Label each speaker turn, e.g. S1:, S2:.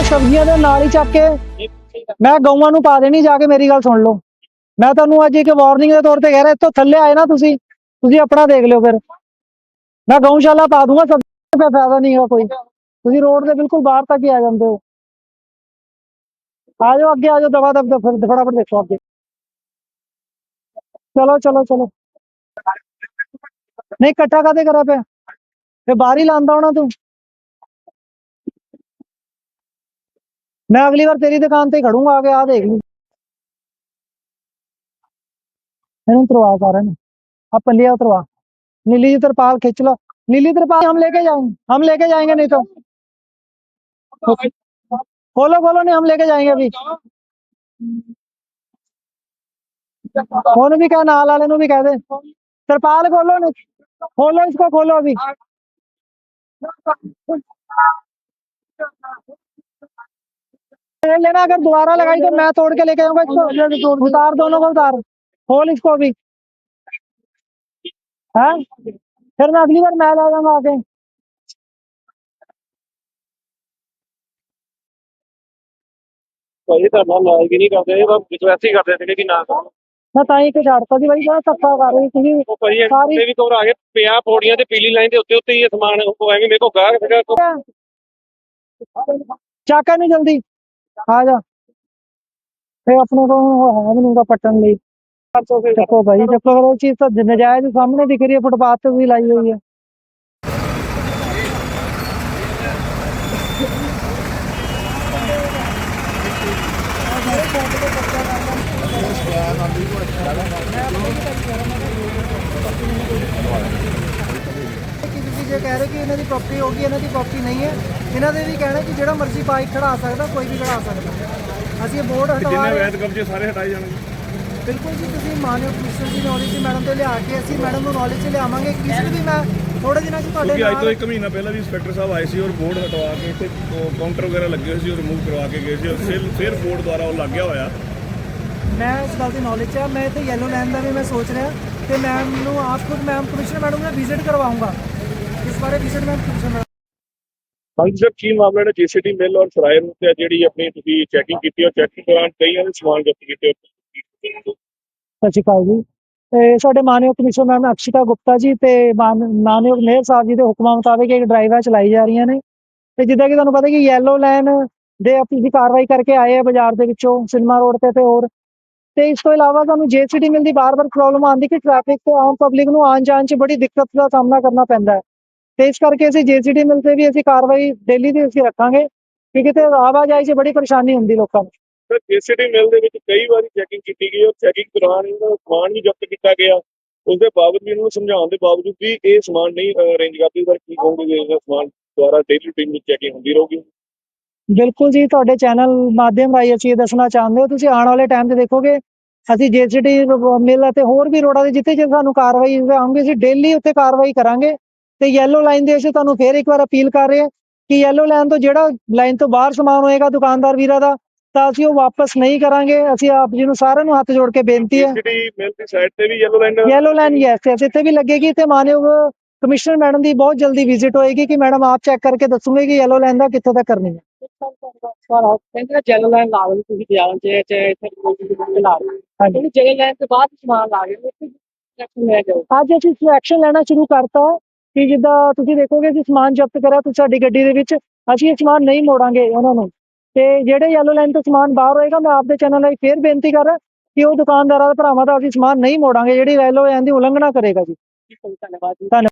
S1: ਸਬਜ਼ੀਆਂ ਦੇ ਨਾਲ ਹੀ ਚੱਕ ਕੇ ਮੈਂ ਗਊਆਂ ਨੂੰ ਪਾ ਦੇਣੀ ਜਾ ਕੇ, ਮੇਰੀ ਗੱਲ ਸੁਣ ਲਓ। ਮੈਂ ਤੁਹਾਨੂੰ ਅੱਜ ਇੱਕ ਵਾਰਨਿੰਗ ਦੇ ਤੌਰ ਤੇ ਕਹਿ ਰਿਹਾ, ਇੱਥੋਂ ਥੱਲੇ ਆਏ ਨਾ ਤੁਸੀਂ ਤੁਸੀਂ ਆਪਣਾ ਦੇਖ ਲਿਓ ਫਿਰ। ਮੈਂ ਗਊਸ਼ਾਲਾ ਪਾ ਦੂੰਗਾ ਸਭ ਦਾ ਫਾਇਦਾ ਨਹੀਂ ਹੈਗਾ ਕੋਈ। ਤੁਸੀਂ ਰੋਡ ਦੇ ਬਿਲਕੁਲ ਬਾਹਰ ਤੱਕ ਹੀ ਆ ਜਾਂਦੇ ਹੋ। ਆ ਜਾਓ ਅੱਗੇ, ਆ ਜਾਓ ਦਵਾ ਦਬ ਫਿਰ ਫਟਾਫਟ ਦੇਖੋ ਅੱਗੇ। ਚਲੋ ਚਲੋ ਚਲੋ। ਨਹੀਂ, ਇਕੱਠਾ ਕਾਤੇ ਕਰਾ ਪਿਆ? ਫੇ ਬਾਹਰ ਹੀ ਲਾਂਦਾ ਹੋਣਾ ਤੂੰ। ਮੈਂ ਅਗਲੀ ਵਾਰ ਤੇਰੀ ਦੁਕਾਨ ਤੇ ਹੀ ਖੜੂੰਗਾ ਆ ਕੇ ਆ ਦੇਖ ਲਈ ਇਹਨੂੰ ਤਰਵਾ ਸਾਰਿਆਂ ਨੂੰ ਆ पल्लिया उतरवा नीली जी तरपाल खींच लो नीली तरपाल हम लेके जाएंगे हम लेके जाएंगे नहीं तो खोलो खोलो नहीं हम लेके जाएंगे अभी ਉਹਨੂੰ ਵੀ ਕਹ ਨਾਲ ਵਾਲੇ ਨੂੰ ਵੀ ਕਹਿ ਦੇ ਤਰਪਾਲ ਖੋਲੋ ਨੇ खोलो इसको खोलो अभी लेना अगर दोबारा लगाई तो मैं तोड़ के लेके आऊंगा इसको उतार दोनों को उतार खोल इसको अभी हाँ फिर मैं अगली बार मैं ला जाऊंगा आके
S2: ਭਾਈ ਤਾਂ ਨਾਲ ਲਾਇਕ ਹੀ ਨਹੀਂ ਕਰਦੇ ਇਹ ਤਾਂ ਰਿਕਵੈਸਟ ਹੀ ਕਰਦੇ ਸੀਗੇ ਕਿ ਨਾ ਕਰੋ
S1: ਮੈਂ ਤਾਂ ਹੀ ਕਿ ਛੱਡਤਾ ਸੀ ਬਾਈ ਬਹੁਤ ਧੱਕਾ ਕਰ ਰਹੀ ਸੀ
S2: ਉਹ ਭਾਈ
S1: ਸਾਰੀ-
S2: ਇਹ ਵੀ ਕੋਰ ਆ ਗਏ ਪਿਆ ਪੌੜੀਆਂ ਤੇ ਪੀਲੀ ਲਾਈਨ ਦੇ ਉੱਤੇ ਉੱਤੇ ਹੀ ਇਹ ਸਮਾਨ ਉਹ ਐਵੇਂ ਮੇਰੇ ਕੋਲ ਗਾਹਕ ਸੀਗਾ
S1: ਚਾਕਾ ਨਹੀਂ ਜਲਦੀ ਆ ਜਾ। ਫੇ ਆਪਣੇ ਕੋ ਹੈ ਵੀ ਨਹੀਂਗਾ ਪੱਟਣ ਲਈ। ਚੱਕੋ ਭਾਈ ਚੱਕੋ ਉਹ ਚੀਜ਼ ਤਾਂ ਨਜਾਇਜ਼ ਸਾਹਮਣੇ ਦਿਖ ਰਹੀ ਹੈ ਫੁੱਟਪਾਥ ਤੇ ਵੀ ਲਾਈ ਹੋਈ ਹੈ
S3: ਤੁਸੀਂ ਜੇ ਕਹਿ ਰਹੇ ਕਿ ਇਹਨਾਂ ਦੀ ਪ੍ਰਾਪਰਟੀ ਹੋਗੀ ਇਹਨਾਂ ਦੀ ਪ੍ਰਾਪਰਟੀ ਨਹੀਂ ਹੈ। ਇਹਨਾਂ ਦੇ ਵੀ ਕਹਿਣਾ ਕਿ ਜਿਹੜਾ ਮਰਜ਼ੀ ਬਾਈਕ ਖੜਾ ਸਕਦਾ ਕੋਈ ਵੀ ਖੜਾ ਸਕਦਾ। ਅਸੀਂ ਇਹ ਬੋਰਡ ਹਟਵਾ
S2: ਜਿੰਨੇ
S3: ਰਹੇ
S2: ਵੈਦ ਕਬਜ਼ੇ ਸਾਰੇ ਹਟਾਏ ਜਾਣਗੇ।
S3: ਬਿਲਕੁਲ ਜੀ ਤੁਸੀਂ ਮਾਨਯੋਗ ਕਮਿਸ਼ਨਰ ਦੀ ਨੌਲੇਜ ਮੈਡਮ ਤੇ ਲਿਆ ਕੇ ਅਸੀਂ ਮੈਡਮ ਨੂੰ ਨੌਲੇਜ 'ਚ ਲਿਆਵਾਂਗੇ। ਕਿਸੇ ਵੀ ਮੈਂ ਥੋੜੇ ਦਿਨਾਂ 'ਚ ਤੁਹਾਡੇ
S2: ਕਿਉਂਕਿ ਅੱਜ ਤੋਂ
S3: ਨਾਲ
S2: ਇੱਕ ਮਹੀਨਾ ਪਹਿਲਾਂ ਵੀ ਇੰਸਪੈਕਟਰ ਸਾਹਿਬ ਆਏ ਸੀ ਔਰ ਬੋਰਡ ਹਟਵਾ ਕੇ ਇੱਥੇ ਕਾਊਂਟਰ ਵਗੈਰਾ ਲੱਗੇ ਹੋਏ ਸੀ ਉਹ ਰਿਮੂਵ ਕਰਵਾ ਕੇ ਗਏ ਸੀ ਔਰ ਫਿਰ ਫਿਰ ਬੋਰਡ ਦੁਆਰਾ ਉਹ ਲੱਗ ਗਿਆ ਹੋਇਆ।
S3: ਮੈਂ ਇਸ ਗੱਲ ਦੀ ਨੌਲੇਜ ਆ ਮੈਂ ਇੱਥੇ ਯੈਲੋ ਲਾਈਨ ਦਾ ਵੀ ਮੈਂ ਸੋਚ ਰਿਹਾ। ਤੇ ਮੈਮ ਨੂੰ ਆਪ ਖੁਦ ਮੈਮ ਕਮਿਸ਼ਨਰ ਮੈਡਮ ਨੂੰ ਵਿਜ਼ਿਟ ਕਰਵਾਉਂਗਾ। ਇਸ ਬਾਰੇ ਮੈਂ
S2: ਕੀ ਮਾਮਲਾ ਹੈ ਜੀਸੀਟੀ ਮਿਲ ਔਰ ਫਰਾਇਰ ਨੂੰ ਤੇ ਜਿਹੜੀ ਆਪਣੀ ਤੁਸੀਂ ਚੈਕਿੰਗ ਕੀਤੀ ਔਰ ਚੈਕਿੰਗ ਦੌਰਾਨ ਕਈਆਂ ਦੇ ਸਮਾਨ ਜ਼ਬਤ ਕੀਤੇ
S1: ਸਤਿ ਸ਼੍ਰੀ ਅਕਾਲ ਜੀ। ਤੇ ਸਾਡੇ ਮਾਨਯੋਗ ਕਮਿਸ਼ਨਰ ਮੈਮ ਅਕਸ਼ਿਤਾ ਗੁਪਤਾ ਜੀ ਤੇ ਮਾਨ- ਮਾਨਯੋਗ ਮੇਅਰ ਸਾਹਿਬ ਜੀ ਦੇ ਹੁਕਮਾਂ ਮੁਤਾਬਕ ਇਹ ਡਰਾਈਵਾਂ ਚਲਾਈ ਜਾ ਰਹੀਆਂ ਨੇ। ਤੇ ਜਿੱਦਾਂ ਕਿ ਤੁਹਾਨੂੰ ਪਤਾ ਕਿ ਯੈਲੋ ਲਾਈਨ ਦੇ ਆਪਣੀ ਕਾਰਵਾਈ ਕਰਕੇ ਆਏ ਆ ਬਾਜ਼ਾਰ ਦੇ ਵਿੱਚੋਂ ਸਿਨੇਮਾ ਰੋਡ ਤੇ ਤੇ ਹੋਰ। ਤੇ ਇਸ ਤੋਂ ਇਲਾਵਾ ਸਾਨੂੰ ਜੇਸੀਟੀ ਮਿਲ ਦੀ ਬਾਰ-ਬਾਰ ਪ੍ਰੋਬਲਮ ਆਉਂਦੀ ਕਿ ਟ੍ਰੈਫਿਕ ਤੇ ਆਮ ਪਬਲਿਕ ਨੂੰ ਆਉਣ ਜਾਣ 'ਚ ਬੜੀ ਦਿੱਕਤ ਦਾ ਸਾਹਮਣਾ ਕਰਨਾ ਪੈਂਦਾ ਹੈ। ਤੇ ਇਸ ਕਰਕੇ ਅਸੀਂ ਜੇਸੀਟੀ ਮਿਲ ਤੇ ਵੀ ਅਸੀਂ ਕਾਰਵਾਈ ਡੇਲੀ ਦੀ ਅਸੀਂ ਰੱਖਾਂਗੇ ਕਿਉਂਕਿ ਤੇ ਆਵਾਜਾਈ 'ਚ ਬੜੀ ਪਰੇਸ਼ਾਨੀ ਹੁੰਦੀ ਲੋਕਾਂ ਨੂੰ।
S2: ਸਰ ਜੀਸੀਟੀ ਮਿਲ ਦੇ ਵਿੱਚ ਕਈ ਵਾਰੀ ਚੈਕਿੰਗ ਕੀਤੀ ਗਈ ਔਰ ਚੈਕਿੰਗ ਦੌਰਾਨ ਇਹਨਾਂ ਦਾ ਸਮਾਨ ਵੀ ਜ਼ਬਤ ਕੀਤਾ ਗਿਆ। ਉਸ ਦੇ ਬਾਵਜੂਦ ਵੀ ਇਹਨਾਂ ਨੂੰ ਸਮਝਾਉਣ ਦੇ ਬਾਵਜੂਦ ਵੀ ਇਹ ਸਮਾਨ ਨਹੀਂ ਅਰੇਂਜ ਕਰਦੇ ਸਰ ਕੀ ਕਹੋਗੇ ਜੇ ਇਹਦਾ ਸਮਾਨ ਦੁਆਰਾ ਡੇਲੀ ਰੂਟੀਨ ਵਿੱਚ ਚੈਕਿੰਗ ਹੁੰਦੀ ਰਹੂਗੀ?
S1: ਬਿਲਕੁਲ ਜੀ ਤੁਹਾਡੇ ਚੈਨਲ ਮਾਧਿਅਮ ਰਾਹੀਂ ਅਸੀਂ ਇਹ ਦੱਸਣਾ ਚਾਹੁੰਦੇ ਹਾਂ ਤੁਸੀਂ ਆਉਣ ਵਾਲੇ ਟਾਈਮ 'ਤੇ ਦੇਖੋਗੇ ਅਸੀਂ ਜੇਸੀਟੀ ਮਿਲ ਅਤੇ ਹੋਰ ਵੀ ਰੋਡਾਂ ਦੇ ਜਿੱਥੇ ਜੇ ਸਾਨੂੰ ਕਾਰਵਾਈ ਆਉਂਗੀ ਅਸੀਂ ਡੇਲੀ ਉੱਥੇ ਕਾਰਵਾਈ ਕਰਾਂਗੇ। ਤੇ ਯੈਲੋ ਲਾਈਨ ਦੇ ਅਸੀਂ ਤੁਹਾਨੂੰ ਫੇਰ ਇੱਕ ਵਾਰ ਅਪੀਲ ਕਰ ਰਹੇ ਹਾਂ ਕਿ ਯੈਲੋ ਲਾਈਨ ਤੋਂ ਜਿਹੜਾ ਲਾਈਨ ਤੋਂ ਬਾਹਰ ਸਮਾਨ ਹੋਏਗਾ ਦੁਕਾਨਦਾਰ ਵੀਰਾਂ ਦਾ ਤਾਂ ਅਸੀਂ ਉਹ ਵਾਪਸ ਨਹੀਂ ਕਰਾਂਗੇ। ਅਸੀਂ ਆਪ ਜੀ ਨੂੰ ਸਾਰਿਆਂ ਨੂੰ ਹੱਥ ਜੋੜ ਕੇ ਬੇਨਤੀ ਹੈ।
S2: ਮਿਲ ਦੀ ਸਾਈਡ ਤੇ ਵੀ yellow line
S1: yellow line yes yes ਇੱਥੇ ਵੀ ਲੱਗੇਗੀ। ਤੇ ਮਾਨਯੋਗ ਕਮਿਸ਼ਨਰ ਮੈਡਮ ਦੀ ਬਹੁਤ ਜਲਦੀ ਵਿਜ਼ਿਟ ਹੋਏਗੀ ਕਿ ਮੈਡਮ ਆਪ ਚੈੱਕ ਕਰਕੇ ਦੱਸੂਗੇ ਕਿ ਯੈਲੋ ਲਾਈਨ ਦਾ ਕਿੱਥੇ ਤੱਕ ਕਰਨੀ ਹੈ।
S4: ਕਹਿੰਦੇ ਜਲ ਲਾਈਨ ਲਾ ਲਓ ਤੁਸੀਂ ਚ ਚ ਇੱਥੇ ਕੋਈ ਲਾ ਲਓ।
S1: ਹਾਂਜੀ।
S4: ਜਲ ਲਾਈਨ ਤੋਂ ਬਾਅਦ ਸਮਾਨ ਲਾ ਗਏ ਉੱਥੇ ਐਕਸ਼ਨ ਲੈ ਜਾਓ
S1: ਅੱਜ ਅਸੀਂ ਸਿਲੈਕਸ਼ਨ ਲੈਣਾ ਸ਼ੁਰੂ ਕਰਤਾ। ਕਿ ਜਿੱਦਾਂ ਤੁਸੀਂ ਦੇਖੋਗੇ ਕਿ ਸਮਾਨ ਜ਼ਬਤ ਕਰਿਆ ਤੁਸੀਂ ਸਾਡੀ ਗੱਡੀ ਦੇ ਵਿੱਚ, ਅਸੀਂ ਇਹ ਸਮਾਨ ਨਹੀਂ ਮੋੜਾਂਗੇ ਉਹਨਾਂ ਨੂੰ। ਤੇ ਜਿਹੜੇ ਯੈਲੋ ਲਾਈਨ ਤੋਂ ਸਮਾਨ ਬਾਹਰ ਹੋਏਗਾ, ਮੈਂ ਆਪਦੇ ਚੈਨਲ ਲਈ ਫੇਰ ਬੇਨਤੀ ਕਰ ਰਿਹਾ ਕਿ ਉਹ ਦੁਕਾਨਦਾਰਾਂ ਦਾ ਭਰਾਵਾਂ ਦਾ ਅਸੀਂ ਸਮਾਨ ਨਹੀਂ ਮੋੜਾਂਗੇ, ਜਿਹੜੀ ਯੈਲੋ ਲਾਈਨ ਦੀ ਉਲੰਘਣਾ ਕਰੇਗਾ ਜੀ।
S4: ਧੰਨਵਾਦ ਜੀ।
S1: ਧੰਨਵਾਦ